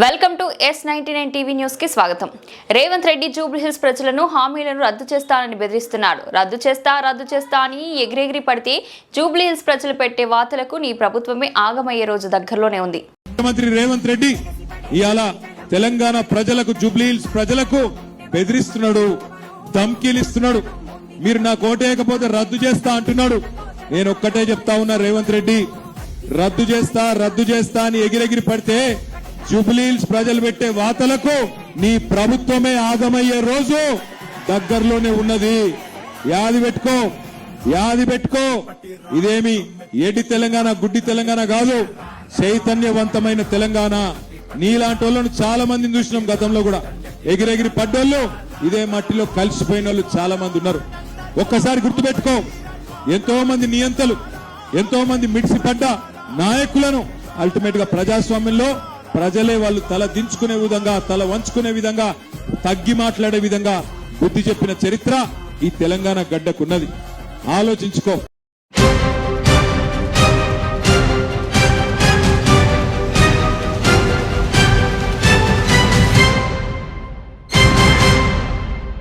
Welcome to S ninety nine TV న్యూస్కి స్వాగతం. రేవంత్ రెడ్డి జూబ్లీహిల్స్ ప్రజలను హామీలను రద్దు చేస్తానని బెదిరిస్తున్నాడు. రద్దు చేస్తా రద్దు చేస్తా అని ఎగిరెగిరి పడితే జూబ్లీహిల్స్ ప్రజలు పెట్టే వార్తలకు నీ ప్రభుత్వమే ఆగమయ్యే రోజు దగ్గరలోనే ఉంది. ముఖ్యమంత్రి రేవంత్ రెడ్డి ఇవాళ తెలంగాణ ప్రజలకు జూబ్లీహిల్స్ ప్రజలకు బెదిరిస్తున్నాడు ధమ్కీలిస్తున్నాడు. మీరు నా కోటేయకపోతే రద్దు చేస్తా అంటున్నాడు. నేను ఒక్కటే చెప్తా ఉన్నా రేవంత్ రెడ్డి రద్దు చేస్తా రద్దు చేస్తా అని ఎగిరెగిరి పడితే జూబ్లీహిల్స్ ప్రజలు పెట్టే వాతలకు నీ ప్రభుత్వమే ఆగమయ్యే రోజు దగ్గరలోనే ఉన్నది. యాది పెట్టుకో యాది పెట్టుకో. ఇదేమి ఏటి తెలంగాణ గుడ్డి తెలంగాణ కాదు చైతన్యవంతమైన తెలంగాణ. నీలాంటి వాళ్ళను చాలా మందిని చూసినాం గతంలో కూడా. ఎగిరెగిరి పడ్డోళ్ళు ఇదే మట్టిలో కలిసిపోయిన వాళ్ళు చాలా మంది ఉన్నారు. ఒక్కసారి గుర్తుపెట్టుకో ఎంతో మంది నియంతలు ఎంతో మంది మిడిసి పడ్డ నాయకులను అల్టిమేట్గా ప్రజాస్వామ్యంలో ప్రజలే వాళ్ళు తల దించుకునే విధంగా తల వంచుకునే విధంగా తగ్గి మాట్లాడే విధంగా బుద్ధి చెప్పిన చరిత్ర ఈ తెలంగాణ గడ్డకున్నది. ఆలోచించుకో.